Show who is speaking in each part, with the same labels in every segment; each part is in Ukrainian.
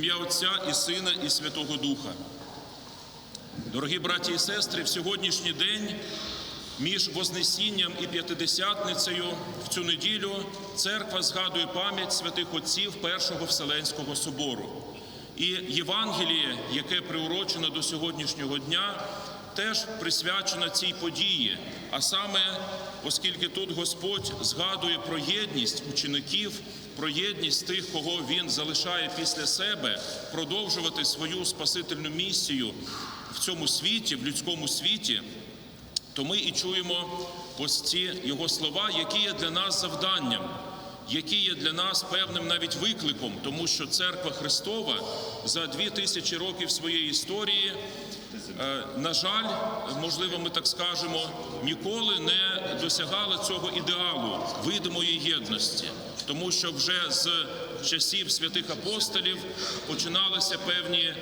Speaker 1: ім'я Отця і Сина, і Святого Духа. Дорогі браті і сестри, в сьогоднішній день між Вознесінням і П'ятидесятницею в цю неділю церква згадує пам'ять святих отців Першого Вселенського собору. І Євангеліє, яке приурочено до сьогоднішнього дня, теж присвячено цій події. А саме, оскільки тут Господь згадує про єдність учеників, про єдність тих, кого Він залишає після себе, продовжувати свою спасительну місію в цьому світі, в людському світі, то ми і чуємо ось ці його слова, які є для нас завданням, які є для нас певним навіть викликом, тому що церква Христова за дві тисячі років своєї історії, на жаль, можливо, ми так скажемо, ніколи не досягали цього ідеалу видимої єдності, тому що вже з часів святих апостолів починалися певні.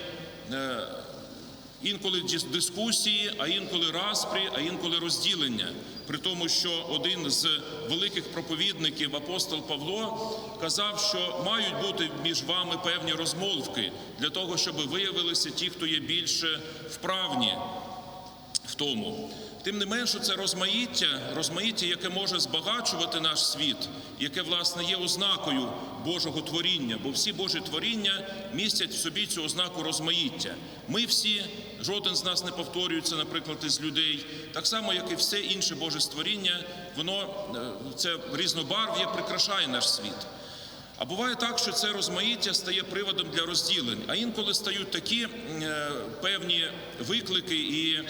Speaker 1: Інколи дискусії, а інколи распрі, а інколи розділення. При тому, що один з великих проповідників, апостол Павло, казав, що мають бути між вами певні розмовки для того, щоб виявилися ті, хто є більше вправні в тому. Тим не менше, це розмаїття, розмаїття, яке може збагачувати наш світ, яке власне є ознакою Божого творіння, бо всі Божі творіння містять в собі цю ознаку розмаїття. Ми всі, жоден з нас не повторюється, наприклад, із людей, так само, як і все інше Боже створіння, воно е, це різнобарв'я прикрашає наш світ. А буває так, що це розмаїття стає приводом для розділень, а інколи стають такі е, певні виклики, і е,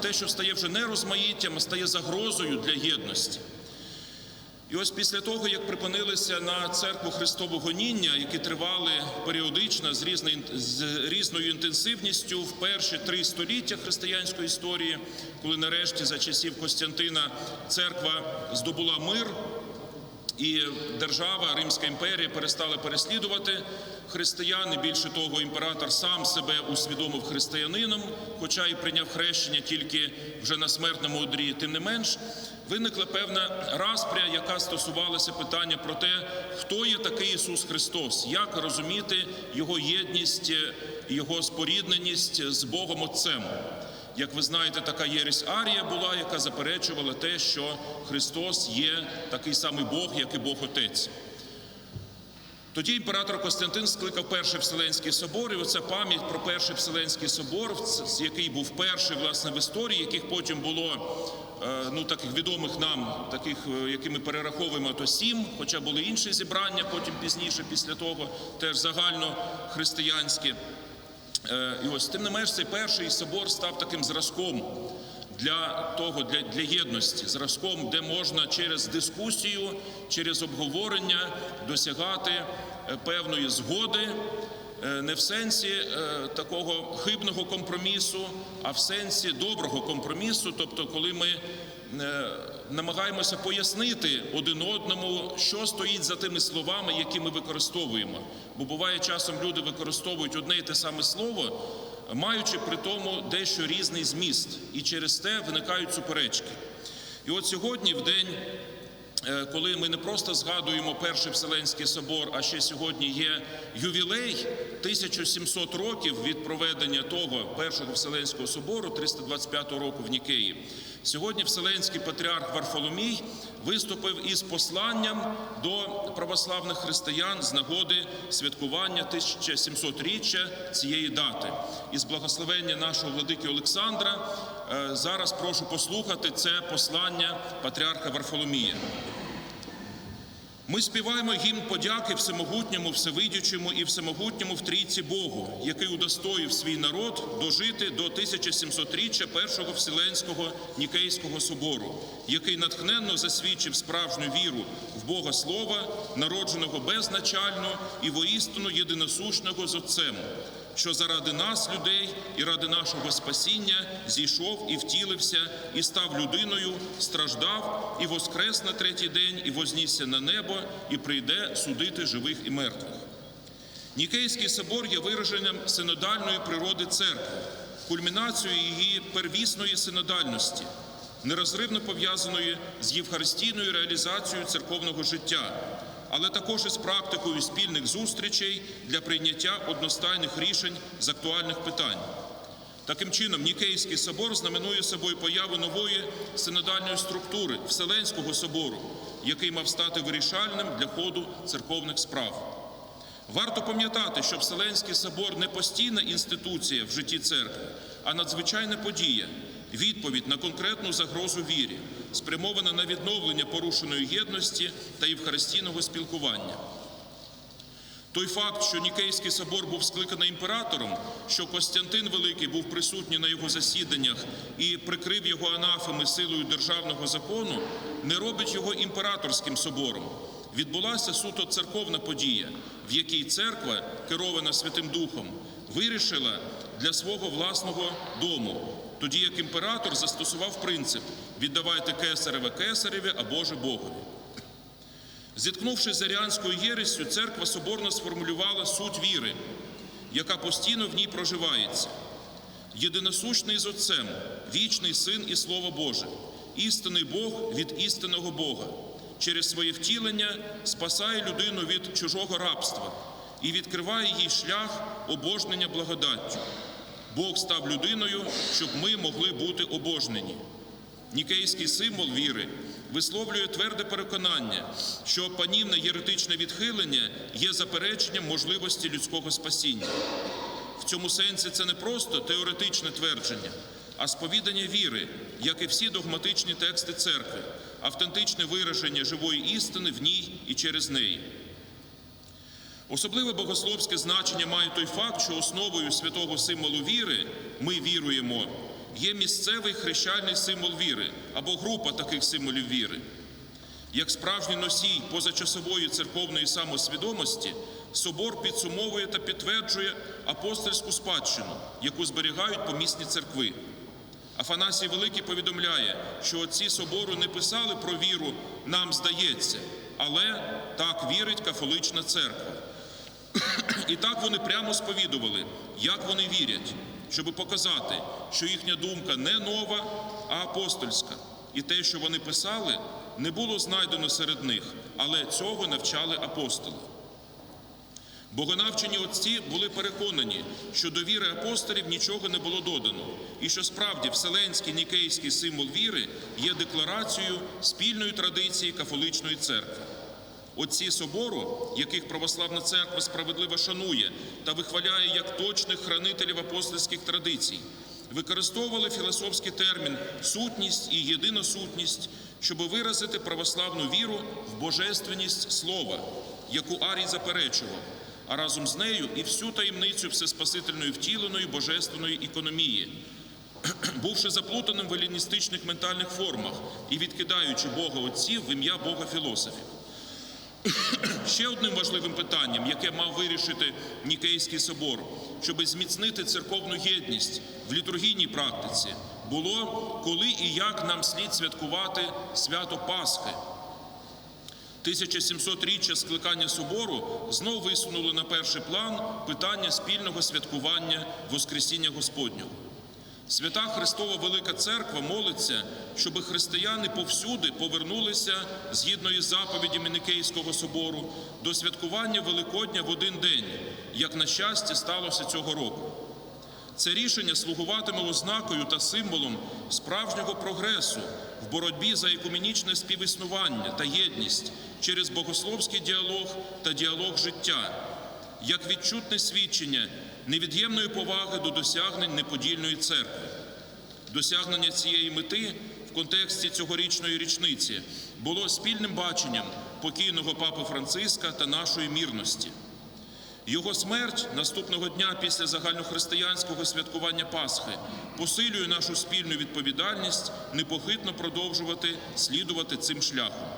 Speaker 1: те, що стає вже не розмаїттям, а стає загрозою для єдності. І ось після того, як припинилися на церкву Христову гоніння, які тривали періодично з, різною, з різною інтенсивністю в перші три століття християнської історії, коли нарешті за часів Костянтина церква здобула мир, і держава, Римська імперія перестала переслідувати християн. І Більше того, імператор сам себе усвідомив християнином, хоча і прийняв хрещення тільки вже на смертному одрі. Тим не менш, виникла певна распря, яка стосувалася питання про те, хто є такий Ісус Христос, як розуміти Його єдність, Його спорідненість з Богом Отцем. Як ви знаєте, така єресь Арія була, яка заперечувала те, що Христос є такий самий Бог, як і Бог Отець. Тоді імператор Костянтин скликав перший Вселенський собор, і оця пам'ять про перший Вселенський собор, який був перший власне в історії, яких потім було е, ну таких відомих нам, таких, е, які ми перераховуємо, то сім, хоча були інші зібрання, потім пізніше, після того, теж загально християнські. Е, І ось тим не менш цей перший собор став таким зразком для того, для, для єдності, зразком, де можна через дискусію, через обговорення досягати е, певної згоди, е, не в сенсі такого хибного компромісу, а в сенсі доброго компромісу, тобто, коли ми намагаємося пояснити один одному, що стоїть за тими словами, які ми використовуємо. Бо буває часом люди використовують одне і те саме слово, маючи при тому дещо різний зміст, і через те виникають суперечки. І от сьогодні, в день, е, коли ми не просто згадуємо Перший Вселенський собор, а ще сьогодні є ювілей 1700 років від проведення того Першого Вселенського собору 325 року в Нікеї. Сьогодні Вселенський патріарх Варфоломій виступив із посланням до православних християн з нагоди святкування 1700-річчя цієї дати. Із благословення нашого владики Олександра е, зараз прошу послухати це послання патріарха Варфоломія. Ми співаємо гімн подяки всемогутньому, всевидючому і всемогутньому в трійці Богу, який удостоїв свій народ дожити до 1700-річчя Першого Вселенського Нікейського собору, який натхненно засвідчив справжню віру в Бога Слова, народженого безначально і воістину єдиносушного з Отцем, що заради нас, людей, і ради нашого спасіння зійшов і втілився, і став людиною, страждав, і воскрес на третій день, і вознісся на небо, і прийде судити живих і мертвих. Нікейський собор є вираженням синодальної природи церкви, кульмінацією її первісної синодальності, нерозривно пов'язаної з євхаристійною реалізацією церковного життя, але також із практикою спільних зустрічей для прийняття одностайних рішень з актуальних питань. Таким чином, Нікейський собор знаменує собою появу нової синодальної структури Вселенського собору, який мав стати вирішальним для ходу церковних справ. Варто пам'ятати, що Вселенський собор не постійна інституція в житті церкви, а надзвичайна подія, відповідь на конкретну загрозу вірі, спрямована на відновлення порушеної єдності та євхаристійного спілкування. Той факт, що Нікейський собор був скликаний імператором, що Костянтин Великий був присутній на його засіданнях і прикрив його анафеми силою державного закону, не робить його імператорським собором. Відбулася суто церковна подія, в якій церква, керована Святим Духом, вирішила для свого власного дому, тоді як імператор застосував принцип віддавайте кесареве кесареві, а Боже Богові. Зіткнувшись з аріанською єресю, церква соборно сформулювала суть віри, яка постійно в ній проживається. Єдиносущний з Отцем, вічний Син і Слово Боже, істинний Бог від істинного Бога, через своє втілення спасає людину від чужого рабства і відкриває їй шлях обожнення благодаттю. Бог став людиною, щоб ми могли бути обожнені. Нікейський символ віри висловлює тверде переконання, що панівне єретичне відхилення є запереченням можливості людського спасіння. В цьому сенсі це не просто теоретичне твердження, а сповідання віри, як і всі догматичні тексти церкви, автентичне вираження живої істини в ній і через неї. Особливе богословське значення має той факт, що основою святого символу віри ми віруємо є місцевий хрещальний символ віри або група таких символів віри. Як справжній носій позачасової церковної самосвідомості, собор підсумовує та підтверджує апостольську спадщину, яку зберігають помісні церкви. Афанасій Великий повідомляє, що отці собору не писали про віру, нам здається, але так вірить католична церква. І так вони прямо сповідували, як вони вірять, щоб показати, що їхня думка не нова, а апостольська. І те, що вони писали, не було знайдено серед них, але цього навчали апостоли. Богонавчені отці були переконані, що до віри апостолів нічого не було додано, і що справді вселенський нікейський символ віри є декларацією спільної традиції католичної церкви. Отці собору, яких православна церква справедливо шанує та вихваляє як точних хранителів апостольських традицій, використовували філософський термін сутність і єдиносутність, щоб виразити православну віру в божественність слова, яку Арій заперечував, а разом з нею і всю таємницю всеспасительної втіленої божественної економії. Бувши заплутаним в еліністичних ментальних формах і відкидаючи Бога отців в ім'я Бога філософів. Ще одним важливим питанням, яке мав вирішити Нікейський собор, щоб зміцнити церковну єдність в літургійній практиці, було коли і як нам слід святкувати свято Пасхи. 1700-річчя скликання собору знов висунуло на перший план питання спільного святкування Воскресіння Господнього. Свята Христова Велика Церква молиться, щоб християни повсюди повернулися згідно із заповідями Никейського собору до святкування Великодня в один день, як на щастя сталося цього року. Це рішення слугуватиме ознакою та символом справжнього прогресу в боротьбі за екуменічне співіснування та єдність через богословський діалог та діалог життя, як відчутне свідчення невід'ємної поваги до досягнень неподільної церкви. Досягнення цієї мети в контексті цьогорічної річниці було спільним баченням покійного папи Франциска та нашої мірності. Його смерть наступного дня після загальнохристиянського святкування Пасхи посилює нашу спільну відповідальність непохитно продовжувати слідувати цим шляхом.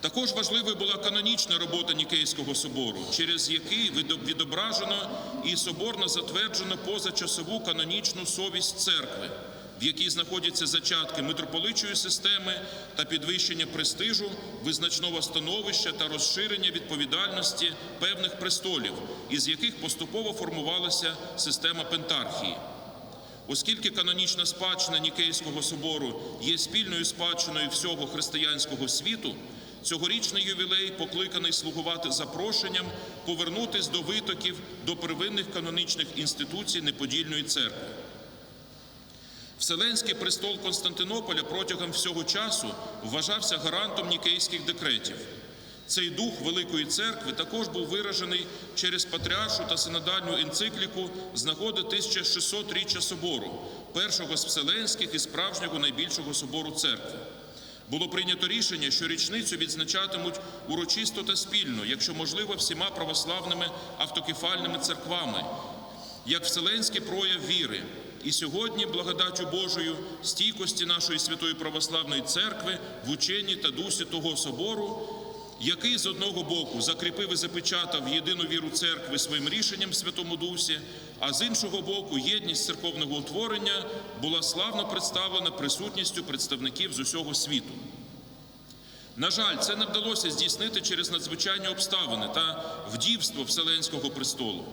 Speaker 1: Також важливою була канонічна робота Нікейського собору, через який відображено і соборно затверджено позачасову канонічну совість церкви, в якій знаходяться зачатки митрополичої системи та підвищення престижу, визначного становища та розширення відповідальності певних престолів, із яких поступово формувалася система пентархії. Оскільки канонічна спадщина Нікейського собору є спільною спадщиною всього християнського світу, Цьогорічний ювілей покликаний слугувати запрошенням повернутись до витоків до первинних канонічних інституцій неподільної церкви. Вселенський престол Константинополя протягом всього часу вважався гарантом нікейських декретів. Цей дух Великої церкви також був виражений через патріаршу та синодальну енцикліку з нагоди 1600-річчя собору, першого з вселенських і справжнього найбільшого собору церкви. Було прийнято рішення, що річницю відзначатимуть урочисто та спільно, якщо можливо, всіма православними автокефальними церквами, як вселенський прояв віри. І сьогодні, благодаттю Божою, стійкості нашої святої православної церкви в ученні та дусі того собору, який з одного боку закріпив і запечатав єдину віру церкви своїм рішенням в Святому Дусі, а з іншого боку, єдність церковного утворення була славно представлена присутністю представників з усього світу. На жаль, це не вдалося здійснити через надзвичайні обставини та вдівство Вселенського престолу.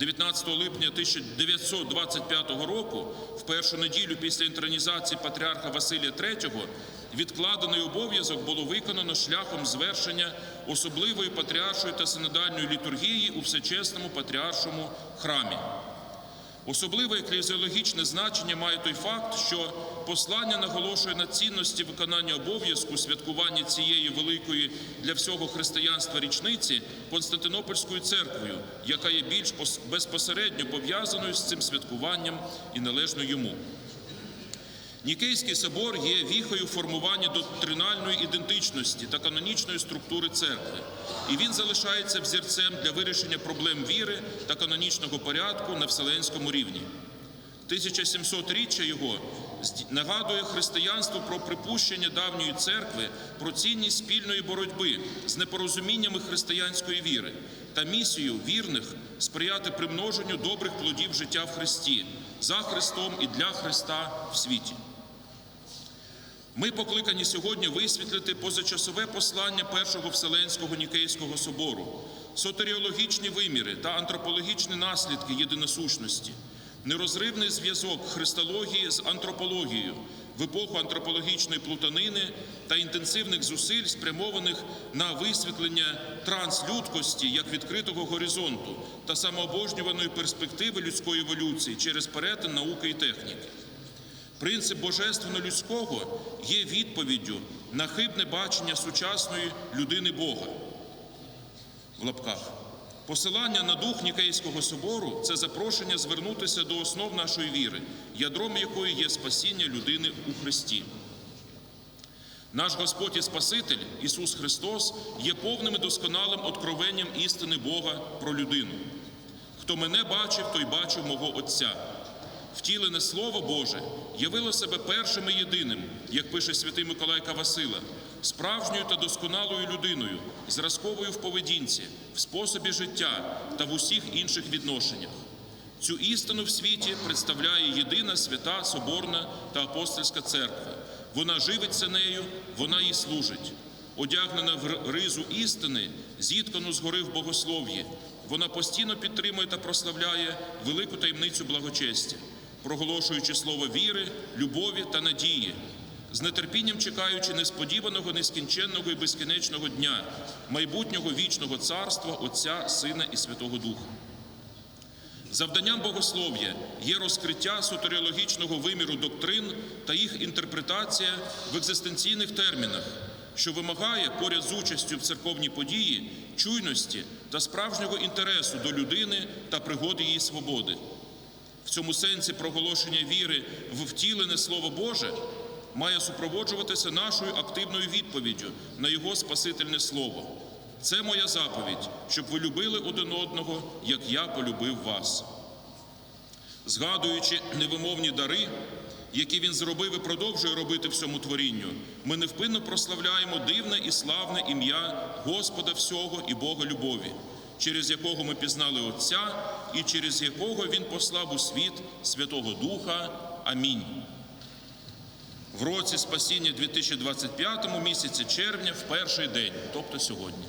Speaker 1: 19 липня 1925 року, в першу неділю після інтронізації патріарха Василія III, відкладений обов'язок було виконано шляхом звершення особливої патріаршої та синодальної літургії у всечесному патріаршому храмі. Особливе еклезіологічне значення має той факт, що послання наголошує на цінності виконання обов'язку святкування цієї великої для всього християнства річниці Константинопольською церквою, яка є більш пос- безпосередньо пов'язаною з цим святкуванням і належно йому. Нікейський собор є віхою формування доктринальної ідентичності та канонічної структури церкви, і він залишається взірцем для вирішення проблем віри та канонічного порядку на вселенському рівні. 1700-річчя його нагадує християнству про припущення давньої церкви, про цінність спільної боротьби з непорозуміннями християнської віри та місію вірних сприяти примноженню добрих плодів життя в Христі за Христом і для Христа в світі. Ми покликані сьогодні висвітлити позачасове послання Першого Вселенського Нікейського собору, сотеріологічні виміри та антропологічні наслідки єдиносущності, нерозривний зв'язок христології з антропологією в епоху антропологічної плутанини та інтенсивних зусиль, спрямованих на висвітлення транслюдкості як відкритого горизонту та самообожнюваної перспективи людської еволюції через перетин науки і техніки. Принцип божественно-людського є відповіддю на хибне бачення сучасної людини Бога. В лапках. Посилання на дух Нікейського собору це запрошення звернутися до основ нашої віри, ядром якої є спасіння людини у Христі. Наш Господь і Спаситель Ісус Христос є повним і досконалим откровенням істини Бога про людину. Хто мене бачив, той бачив мого Отця. Втілене Слово Боже явило себе першим і єдиним, як пише святий Миколай Кавасила, справжньою та досконалою людиною, зразковою в поведінці, в способі життя та в усіх інших відношеннях. Цю істину в світі представляє єдина свята, соборна та апостольська церква. Вона живиться нею, вона їй служить. Одягнена в ризу істини, зіткану згори в богослов'ї, вона постійно підтримує та прославляє велику таємницю благочестя, проголошуючи слово віри, любові та надії, з нетерпінням чекаючи несподіваного, нескінченного і безкінечного дня, майбутнього вічного царства Отця, Сина і Святого Духа. Завданням богослов'я є розкриття сотеріологічного виміру доктрин та їх інтерпретація в екзистенційних термінах, що вимагає поряд з участю в церковній події чуйності та справжнього інтересу до людини та пригоди її свободи. В цьому сенсі проголошення віри в втілене Слово Боже має супроводжуватися нашою активною відповіддю на Його Спасительне Слово. Це моя заповідь, щоб ви любили один одного, як я полюбив вас. Згадуючи невимовні дари, які він зробив і продовжує робити всьому творінню, ми невпинно прославляємо дивне і славне ім'я Господа всього і Бога любові, через якого ми пізнали Отця і через якого Він послав у світ Святого Духа. Амінь. В році спасіння 2025 місяці червня в перший день, тобто сьогодні.